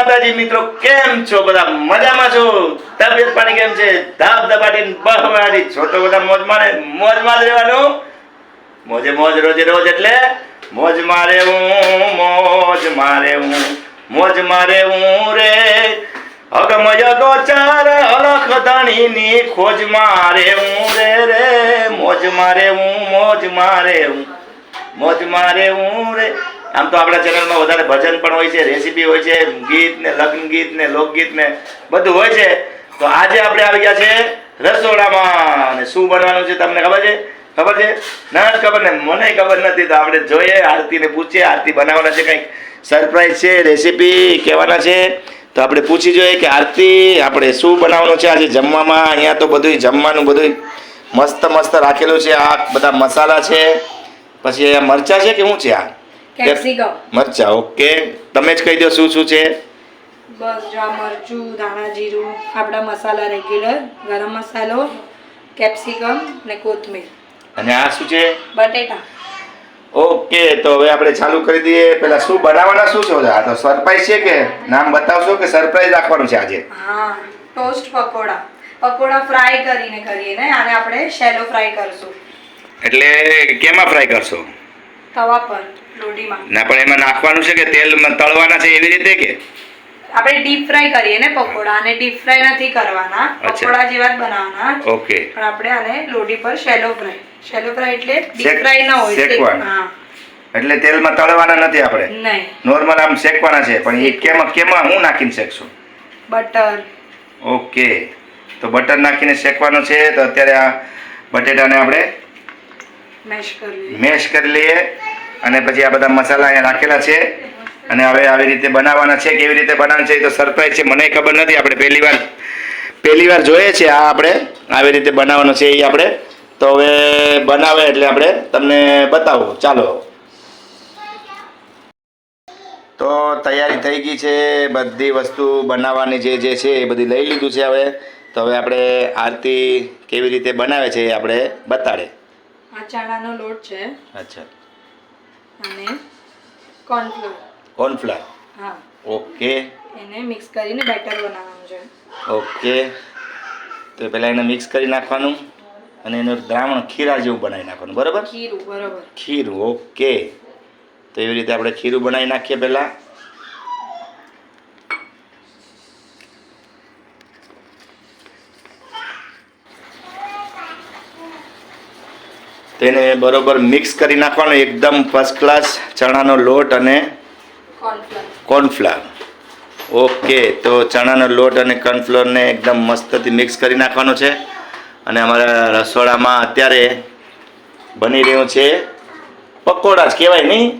માતાજી, મિત્રો, કેમ છો? બધા મજામાં છો? તબિયત પાણી કેમ છે? ધાબ ધબાટી બહવાડી છોટો બધા મોજ મારે મોજમાં જ રહેવાનું. મોજે મોજ રોજે રોજ એટલે મોજ મારે હું મોજ મારે હું મોજ મારે હું રે અગમય ગોચાર અલખ ધણીની ખોજ મારે હું રે રે. મોજ મારે હું મોજ મારે હું મોજ મારે હું રે. આમ તો આપણા ચેનલમાં વધારે ભજન પણ હોય છે, રેસીપી હોય છે, ગીત ને લગ્ન ગીત ને લોકગીત ને બધું હોય છે. તો આજે આપણે આવી ગયા છે રસોડામાં. અને શું બનવાનું છે તમને ખબર છે? ખબર છે? ના ખબર ને, મને ખબર નથી. તો આપણે જોઈએ, આરતીને પૂછીએ. આરતી બનાવવાના છે કંઈક સરપ્રાઈઝ છે રેસીપી કહેવાના છે. તો આપણે પૂછી જોઈએ કે આરતી, આપણે શું બનાવવાનું છે આજે જમવામાં? અહીંયા તો બધું જમવાનું બધું મસ્ત મસ્ત રાખેલું છે. આ બધા મસાલા છે. પછી મરચા છે કે શું છે આ? કેપ્સિકમ મરચા ઓકે. તમે જ કહી દો શું શું છે? બસ જો મરચું ધાણા જીરું આપણા મસાલા રેગ્યુલર ગરમ મસાલો કેપ્સિકમ ને કોથમીર. અને આ શું છે? બટેટા. ઓકે તો હવે આપણે ચાલુ કરી દઈએ. પેલા શું બનાવવાના શું છે? આ તો સરપ્રાઈઝ છે કે નામ બતાવશો કે સરપ્રાઈઝ રાખવાનું છે આજે? હા ટોસ્ટ પકોડા. પકોડા ફ્રાય કરીને કરીએ ને આને આપણે શેલો ફ્રાય કરશું. એટલે કેમાં ફ્રાય કરશો? તવા પર. ના પણ એમાં નાખવાનું છે કે તેલ તળવાના છે એવી રીતે કે? આપણે ડીપ ફ્રાય કરીએ ને પકોડા અને ડીપ ફ્રાય નથી કરવાના પકોડા જેવા જ બનાવવાના. ઓકે. પણ આપણે આને લોઢી પર શેલો ફ્રાય શેલો ફ્રાય એટલે ડીપ ફ્રાય ના હોય. હા. એટલે તેલમાં તળવાના નથી આપણે? નહીં. નોર્મલ આમ શેકવાના છે પણ એ કેમાં કેમાં હું નાખીને શેકશું? બટર. ઓકે. તો બટર નાખીને શેકવાનું છે તો અત્યારે આ બટેટાને આપણે મેશ કરવી મેશ કરી લઈએ. અને પછી આ બધા મસાલા અહીંયા રાખેલા છે. અને હવે આવી રીતે બનાવવાના છે કેવી રીતે બનાવવાનું છે એ તો સરપ્રાઈઝ છે મને ખબર નથી આપણે પહેલી વાર પહેલી વાર જોઈએ છે આ આપણે આવી રીતે બનાવવાનું છે એ આપણે. તો હવે બનાવે એટલે આપણે તમને બતાવો. ચાલો. તો તૈયારી થઈ ગઈ છે બધી વસ્તુ બનાવવાની જે જે છે એ બધી લઈ લીધું છે હવે. તો હવે આપણે આરતી કેવી રીતે બનાવે છે એ આપણે બતાડે આ ચાણાનો લોટ છે. અચ્છા. અને કોર્નફ્લોર કોર્નફ્લોર હા. ઓકે એને મિક્સ કરીને બેટર બનાવવાનું છે. ઓકે તો પહેલાં એને મિક્સ કરી નાખવાનું અને એનું દ્રાવણ ખીરા જેવું બનાવી નાખવાનું બરાબર? ખીરું બરોબર. ખીરું ઓકે તો એવી રીતે આપણે ખીરું બનાવી નાખીએ પહેલાં. તેને બરોબર મિક્સ કરી નાખવાનો એકદમ ફર્સ્ટ ક્લાસ ચણાનો લોટ અને કોર્નફ્લોર કોર્નફ્લાવર ઓકે તો ચણાનો લોટ અને કોર્નફ્લોરને એકદમ મસ્તથી મિક્સ કરી નાખવાનો છે. અને અમારા રસોડામાં અત્યારે બની રહ્યું છે પકોડા જ કહેવાય નહીં?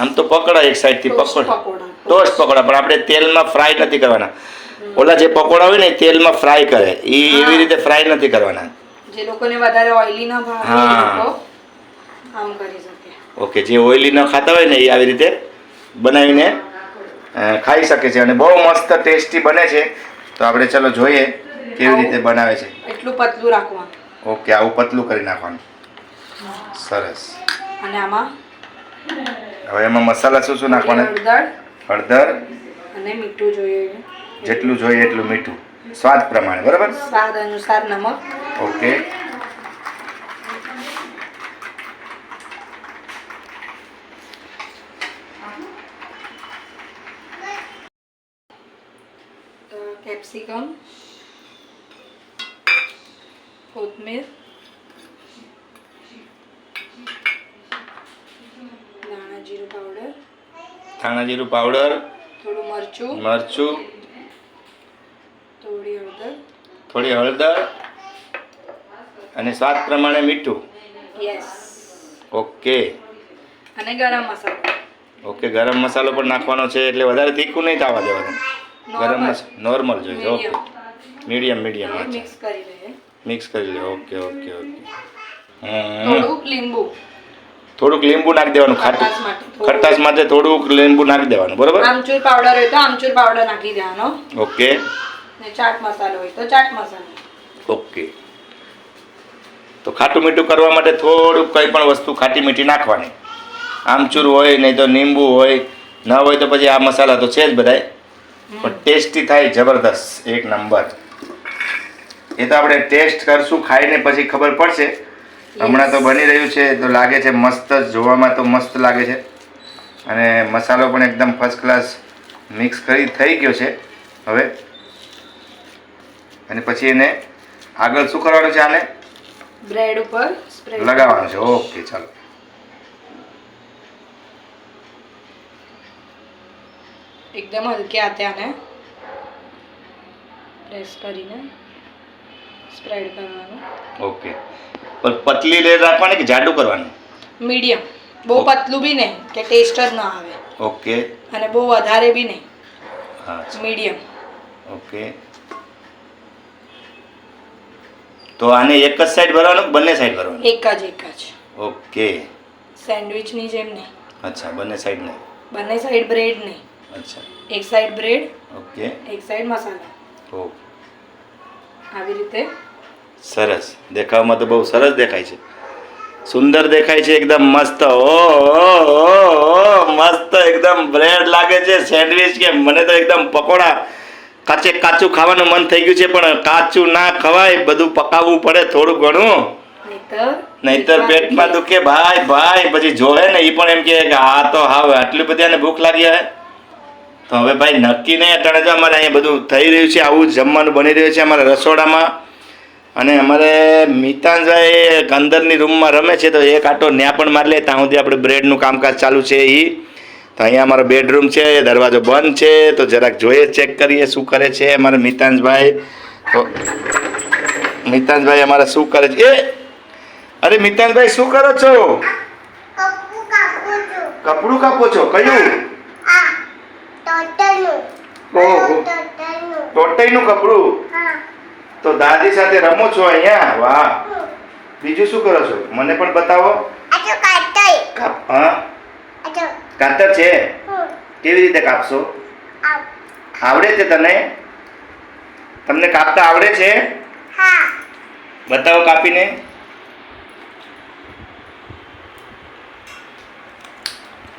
આમ તો પકોડા એક સાઈડથી પકોડા. ટોસ્ટ પકોડા પણ આપણે તેલમાં ફ્રાય નથી કરવાના. ઓલા જે પકોડા હોય ને એ તેલમાં ફ્રાય કરે. એ એવી રીતે ફ્રાય નથી કરવાના. જે લોકોને વધારે ઓઇલી ના ભાવે હા. આમ કરી શકે. ઓકે જે ઓઇલી ન ખાતા હોય ને એ આવી રીતે બનાવીને ખાઈ શકે છે. અને બહુ મસ્ત ટેસ્ટી બને છે. તો આપણે ચલો જોઈએ કેવી રીતે બનાવે છે. એટલું પતલું રાખવાનું. ઓકે આવું પતલું કરી નાખવાનું. સરસ. અને આમાં હવે એમાં મસાલા શું શું નાખવાના? હળદર. હળદર. અને મીઠું જોઈએ. જેટલું જોઈએ એટલું મીઠું. સ્વાદ પ્રમાણે બરાબર? સ્વાદ અનુસાર નમક. ઓકે. કેપ્સિકમ કોથમીર ધાણા જીરું પાવડર ધાણા જીરું પાવડર થોડું મરચું મરચું થોડી હળદર અને સ્વાદ પ્રમાણે મીઠું. Yes okay. અને ગરમ મસાલો. ઓકે ગરમ મસાલો પણ નાખવાનો છે એટલે વધારે તીખું નહીં થવા દેવાનું. ગરમ મસાલો નોર્મલ જોઈએ ઓકે મીડિયમ મીડિયમ મિક્સ કરી લે મિક્સ કરી લે ઓકે ઓકે ઓકે. હમ. થોડુંક લીંબુ. થોડુંક લીંબુ નાખી દેવાનું ખાટું. ખટાશ માટે થોડુંક લીંબુ નાખી દેવાનું બરોબર? આમચૂર પાવડર હોય તો આમચૂર પાવડર નાખી દેવાનો. ઓકે. ને ચાટ મસાલો હોય તો ચાટ મસાલો. ઓકે. તો ખાટું મીઠું કરવા માટે થોડુંક કંઈ પણ વસ્તુ ખાટી મીઠી નાખવાની. આમચૂર હોય નહીં તો લીંબુ હોય ન હોય તો પછી આ મસાલા તો છે જ બધાય. પણ ટેસ્ટી થાય જબરદસ્ત એક નંબર. એ તો આપણે ટેસ્ટ કરશું ખાઈને પછી ખબર પડશે. હમણાં તો બની રહ્યું છે તો લાગે છે મસ્ત જોવામાં તો મસ્ત લાગે છે. અને મસાલો પણ એકદમ ફર્સ્ટ ક્લાસ મિક્સ કરી થઈ ગયો છે. હવે અને પછી એને આગળ શું કરવાનું છે આને? બ્રેડ ઉપર સ્પ્રેડ લગાવવાનું છે. ઓકે ચાલો. એકદમ હલકે હાથે આને પ્રેસ કરીને સ્પ્રેડ કરવાનું. ઓકે પણ પતલી લેર રાખવાની કે જાડું કરવાનું? મીડિયમ બહુ પતલું બી નહીં કે ટેસ્ટ જ ના આવે. ઓકે અને બહુ વધારે બી નહીં. હા મીડિયમ ઓકે તો આને એક જ સાઈડ ભરવાનું બંને સાઈડ ભરવાનું? એક જ એક જ. ઓકે. સેન્ડવિચની જેમ નહીં. અચ્છા બંને સાઈડ નહીં. બંને સાઈડ બ્રેડ નહીં. અચ્છા. એક સાઈડ બ્રેડ ઓકે. એક સાઈડ મસાલા ઓ. આવી રીતે. સરસ. દેખાવમાં તો બહુ સરસ દેખાય છે. સુંદર દેખાય છે એકદમ મસ્ત. ઓ મસ્ત એકદમ બ્રેડ લાગે છે સેન્ડવિચ કે મને તો એકદમ પકોડા કાચે કાચું ખાવાનું મન થઈ ગયું છે પણ કાચું ના ખવાય બધું પકાવવું પડે થોડું ઘણું. નહીતર પેટમાં દુખે. ભાઈ ભાઈ પછી જોવે ને એ પણ એમ કે આ તો હાવ આટલી બધી આને ભૂખ લાગી હોય તો હવે ભાઈ નક્કી નહીં અટાણે તો અમારે અહીંયા બધું થઈ રહ્યું છે આવું જમવાનું બની રહ્યું છે અમારા રસોડામાં. અને અમારે મિતાંજભાઈ અંદરની રૂમમાં રમે છે તો એક આટો ન્યા પણ મારી લે ત્યાં સુધી આપણે બ્રેડનું કામકાજ ચાલુ છે એ તો અહીંયા અમારો બેડરૂમ છે દરવાજો બંધ છે તો જરાક જોઈએ ચેક કરીએ શું કરે છે અમારા મિતાંજભાઈ તો મિતાંજભાઈ અમારે શું કરે છે? એ! અરે મિતાંજભાઈ શું કરો છો? કપુ કાપું છું. કપડું કાપો છો? કયું? ઓહો. ટોટલનું કપડું? તો દાદી સાથે રમો છો અહીંયા? વાહ. બીજું શું કરો છો? મને પણ બતાવો. હા? કાતર. છે? કેવી રીતે કાપશો? આવડે છે તને? તમને કાપતા આવડે છે? બતાવો કાપીને.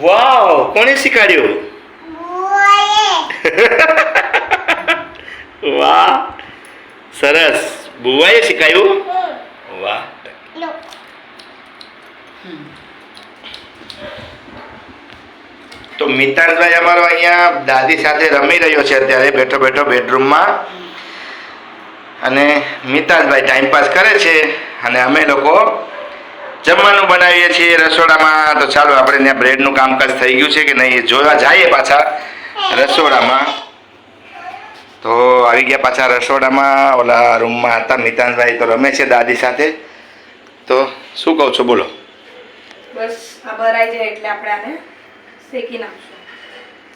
વાવ કોણે શીખવાડ્યું વાહ સરસ. બુવાએ શીખાયું વાહ લો તો મિતાનભાઈ અમારો અહીંયા દાદી સાથે રમી રહ્યો છે અત્યારે, બેઠો બેઠો બેડરૂમમાં અને મિતાંશભાઈ ટાઈમપાસ કરે છે અને અમે લોકો જમવાનું બનાવીએ છીએ રસોડામાં. તો ચાલો આપણે ત્યાં બ્રેડનું કામકાજ થઈ ગયું છે કે નહીં જોવા જઈએ પાછા રસોડામાં. તો આવી ગયા પાછા રસોડામાં, ઓલા રૂમમાં હતા મિતાનભાઈ તો રમે છે દાદી સાથે. તો શું કહું છો, બોલો. બસ આ ભરાઈ જાય એટલે આપણે આને શેકી નાખશું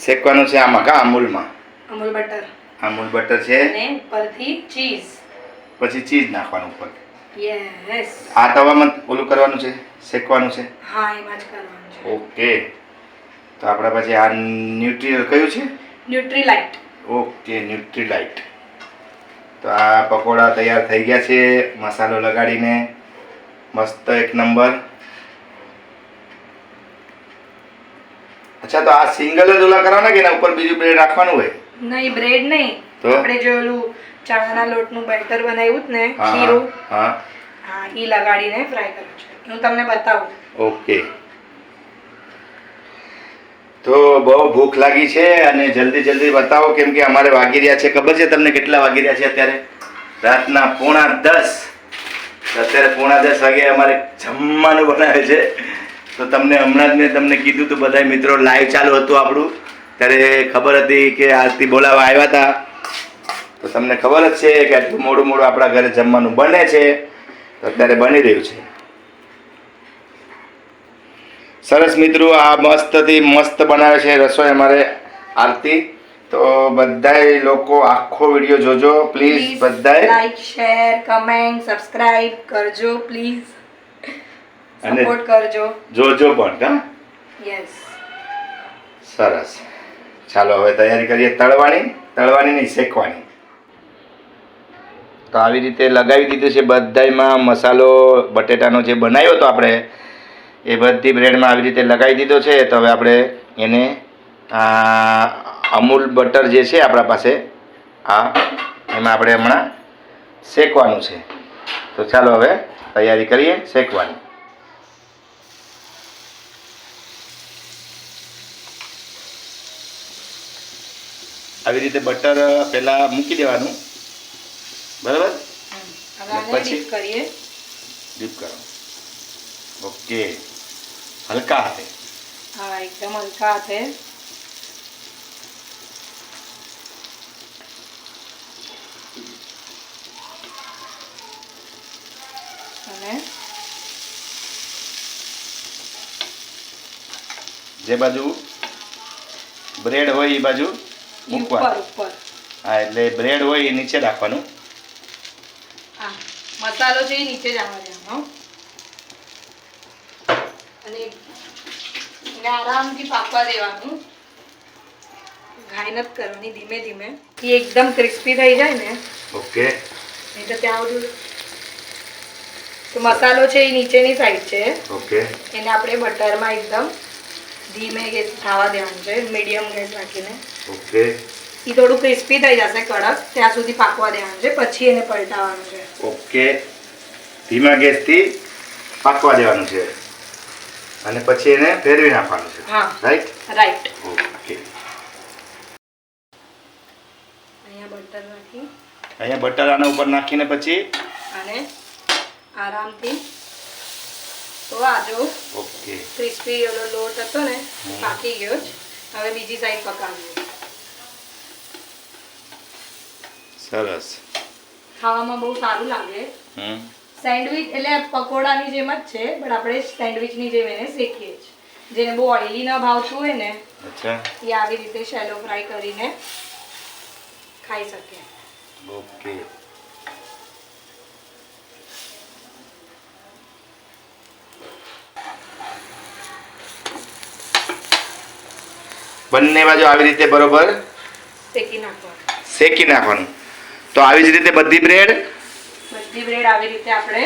શેકવાનું છે આમાં કા? અમૂલમાં? અમૂલ બટર. અમૂલ બટર છે? અને ઉપરથી ચીઝ. પછી ચીઝ નાખવાનું ઉપર. યસ. આ તવામાં ઓલું કરવાનું છે? શેકવાનું છે? હા એમાં જ કરવાનું છે. ઓકે. તો આપણા પછી આ ન્યુટ્રીઅલ કયું છે? ન્યુટ્રીલાઇટ. Okay Nutrilite. તો આ પકોડા તૈયાર થઈ ગયા છે. મસાલો લગાડીને. મસ્ત એક નંબર. અચ્છા તો આ સિંગલ જ ઓલા કરવાના કે એના ઉપર બીજું બ્રેડ રાખવાનું હોય? નહીં બ્રેડ નહીં? આપણે જે ઓલું ચણાના લોટનું બેટર બનાવ્યું જ ને ખીરું. હા. હા એ લગાડીને ફ્રાય કરું છું. હું તમને બતાવું. ઓકે. તો બહુ ભૂખ લાગી છે અને જલ્દી જલ્દી બતાવો કેમ કે અમારે વાગી રહ્યા છે. ખબર છે તમને કેટલા વાગી રહ્યા છે અત્યારે? રાતના પોણા દસ. અત્યારે પોણા દસ વાગે અમારે જમવાનું બનાવે છે. તો તમને હમણાં જ મેં તમને કીધું હતું બધા મિત્રો લાઈવ ચાલુ હતું આપણું. ત્યારે ખબર હતી કે આરતી બોલાવા આવ્યા હતા તો તમને ખબર જ છે કે આટલું મોડું મોડું આપણા ઘરે જમવાનું બને છે. તો અત્યારે બની રહ્યું છે. સરસ મિત્રો આ મસ્તથી મસ્ત બનાવે છે રસોઈ અમારે આરતી. તો બધાય લોકો આખો વીડિયો જોજો પ્લીઝ બધાય. લાઈક શેર કમેન્ટ સબસ્ક્રાઇબ કરજો પ્લીઝ અને- જોજો પણ હા? યસ સરસ. ચાલો હવે તૈયારી કરીએ તળવાની. તળવાની નહીં શેકવાની. તો આવી રીતે લગાવી દીધું છે બધાયમાં. મસાલો બટેટાનો જે બનાવ્યો હતો આપણે એ બધી બ્રેડમાં આવી રીતે લગાવી દીધો છે. તો હવે આપણે એને આ અમૂલ બટર જે છે આપણા પાસે આ એમાં આપણે હમણાં શેકવાનું છે. તો ચાલો હવે તૈયારી કરીએ શેકવાની. આવી રીતે બટર પહેલાં મૂકી દેવાનું. બરાબર? પછી? કરીએ. ડીપ કરો. ઓકે હલકા હાથે. હા એકદમ હલકા હાથે. અને? જે બાજુ બ્રેડ હોય એ બાજુ ઉપર ઉપર. હા એટલે બ્રેડ હોય એ નીચે રાખવાનું. આ મસાલો છે એ નીચે જ આવવા દેવાનો અને એને આરામથી પાકવા દેવાનું. ઘાઈ નથી કરવાની ધીમે ધીમે. એ એકદમ ક્રિસ્પી થઈ જાય ને. ઓકે. નહીં તો ત્યાં બધું તો મસાલો છે એ નીચેની સાઈડ છે. ઓકે. એને આપણે બટરમાં એકદમ ધીમે ગેસ થવા દેવાનું છે મીડિયમ ગેસ રાખીને. ઓકે. એ થોડું ક્રિસ્પી થઈ જશે કડક ત્યાં સુધી પાકવા દેવાનું છે પછી એને પલટાવવાનું છે. ઓકે. ધીમા ગેસથી પાકવા દેવાનું છે. અને પછી એને ફેરવી નાખવાનું છે. હા. Right right okay. અહીંયા બટર નાખી. અહીંયા બટર આના ઉપર નાખીને પછી? અને આરામથી તો આ જો ઓકે. ક્રિસ્પી ઓલો લોટ હતો ને પાકી ગયો હવે બીજી સાઈડ પકાવીએ. સરસ. ખાવામાં બહુ સારું લાગે. હમ. સેન્ડવિચ એટલે પકોડાની જેમ જ છે પણ આપણે સેન્ડવિચની જેમ એને શેકીએ છીએ જેને બહુ ઓઇલી ન ભાવતું હોય ને અચ્છા. એ આવી રીતે શેલો ફ્રાય કરીને ખાઈ શકે ઓકે. બંને બાજુ આવી રીતે બરોબર? શેકી નાખવાનું. શેકી નાખવાનું. તો આવી જ રીતે બધી બ્રેડ બધી બ્રેડ આવી રીતે આપણે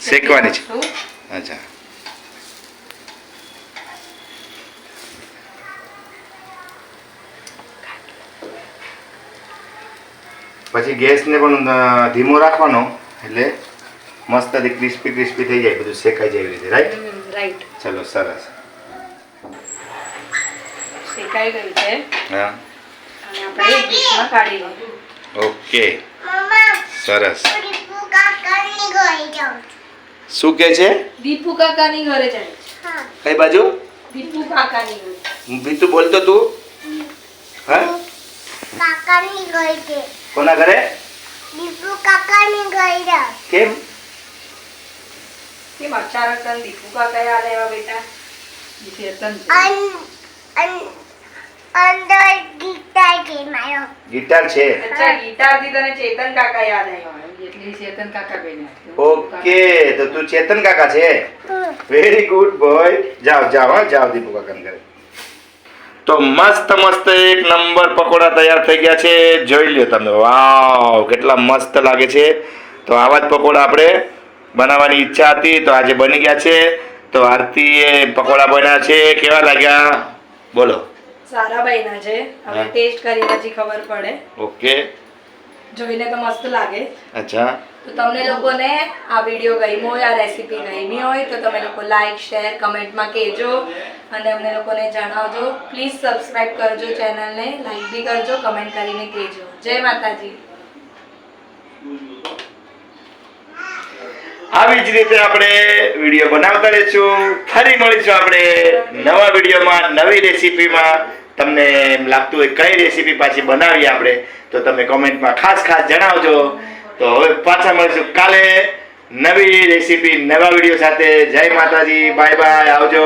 શેકવાની છે. અચ્છા. પછી ગેસને પણ ધીમો રાખવાનો એટલે મસ્ત ક્રિસ્પી ક્રિસ્પી થઈ જાય બધું શેકાઈ જાય એવી રીતે રાઈટ રાઈટ ચલો સરસ. શેકાઈ ગઈ છે. હા. આપણે ડીશમાં કાઢી લઈએ. ઓકે. સરસ. દીપુ શું કે છે? દીપુ કાકાની ઘરે જાય છે. હા. કઈ બાજુ? દીપુ કાકાની ઘરે. બીતું બોલતો તું હા? કાકાની ઘરે છે. કોના ઘરે? દીપુ કાકાની ઘરે કેમ? કેમ અચાનક તને દીપુ કાકા યાદ આવ્યા બેટા ચેતન અન અન અંદર ગીતા છે મારો ગિટાર છે? અચ્છા ગીટારથી તને ચેતન કાકા યાદ આવ્યો એટલી ચેતન કાકા બેન ઓકે તો તું ચેતન કાકા છે? વેરી ગુડ બોય જાવ જાવ હા જાઓ દીપુ કાકા ઘરે. તો મસ્ત મસ્ત એક નંબર પકોડા તૈયાર થઈ ગયા છે. જોઈ લ્યો તમે. વાવ કેટલા મસ્ત લાગે છે. તો આવા જ પકોડા આપણે બનાવવાની ઈચ્છા હતી. તો આજે બની ગયા છે. તો આરતીએ પકોડા બન્યા છે. કેવા લાગ્યા? બોલો. સારા બન્યા છે. હવે ટેસ્ટ કરી પછી ખબર પડે. ઓકે. જોઈને તો મસ્ત લાગે. અચ્છા. તો તમને લોકોને આ વીડિયો ગમ્યો હોય આ રેસીપી ગમી હોય તો તમે લોકો લાઈક શેર કમેન્ટમાં કહેજો. અને અમને લોકોને જણાવજો. પ્લીઝ સબસ્ક્રાઇબ કરજો ચેનલને લાઈક બી કરજો કમેન્ટ કરીને કહેજો. જય માતાજી. આવી જ રીતે આપણે વીડિયો બનાવતા રહીશું. ફરી મળીશું આપણે નવા વિડીયોમાં નવી રેસીપીમાં તમને એમ લાગતું હોય કઈ રેસીપી પાછી બનાવીએ આપણે, તો તમે કોમેન્ટમાં ખાસ ખાસ જણાવજો. તો હવે પાછા મળીશું કાલે નવી રેસીપી નવા વીડિયો સાથે. જય માતાજી બાય બાય આવજો.